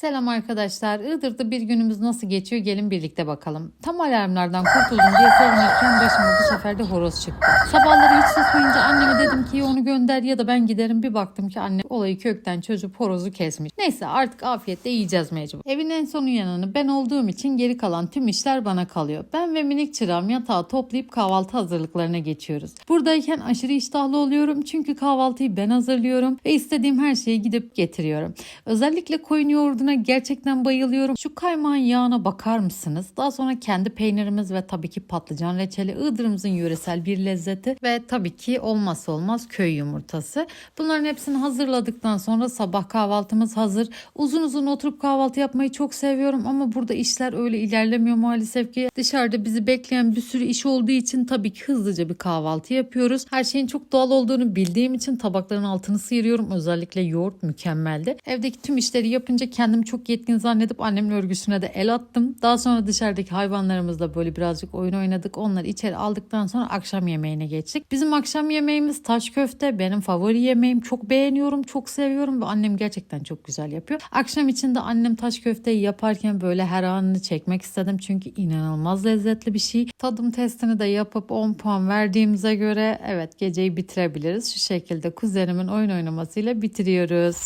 Selam arkadaşlar. Iğdır'da bir günümüz nasıl geçiyor gelin birlikte bakalım. Tam alarmlardan kurtuldum diye sevinirken başıma bu sefer de horoz çıktı. Sabahları hiç susmayınca anneme dedim ki onu gönder ya da ben giderim. Bir baktım ki anne olayı kökten çözüp horozu kesmiş. Neyse artık afiyetle yiyeceğiz mecbur. Evin en son uyananı ben olduğum için geri kalan tüm işler bana kalıyor. Ben ve minik çırağım yatağı toplayıp kahvaltı hazırlıklarına geçiyoruz. Buradayken aşırı iştahlı oluyorum çünkü kahvaltıyı ben hazırlıyorum ve istediğim her şeyi gidip getiriyorum. Özellikle koyun yoğurduna gerçekten bayılıyorum. Şu kaymağın yağına bakar mısınız? Daha sonra kendi peynirimiz ve tabii ki patlıcan reçeli Iğdır'ımızın yöresel bir lezzeti ve tabii ki olmazsa olmaz köy yumurtası. Bunların hepsini hazırladıktan sonra sabah kahvaltımız hazır. Uzun uzun oturup kahvaltı yapmayı çok seviyorum ama burada işler öyle ilerlemiyor maalesef ki. Dışarıda bizi bekleyen bir sürü iş olduğu için tabii ki hızlıca bir kahvaltı yapıyoruz. Her şeyin çok doğal olduğunu bildiğim için tabakların altını sıyırıyorum. Özellikle yoğurt mükemmeldi. Evdeki tüm işleri yapınca kendimi çok yetkin zannedip annemin örgüsüne de el attım. Daha sonra dışarıdaki hayvanlarımızla böyle birazcık oyun oynadık. Onları içeri aldıktan sonra akşam yemeğine geçtik. Bizim akşam yemeğimiz taş köfte. Benim favori yemeğim. Çok beğeniyorum, çok seviyorum ve annem gerçekten çok güzel yapıyor. Akşam için de annem taş köfteyi yaparken böyle her anını çekmek istedim. Çünkü inanılmaz lezzetli bir şey. Tadım testini de yapıp 10 puan verdiğimize göre evet geceyi bitirebiliriz. Şu şekilde kuzenimin oyun oynamasıyla bitiriyoruz.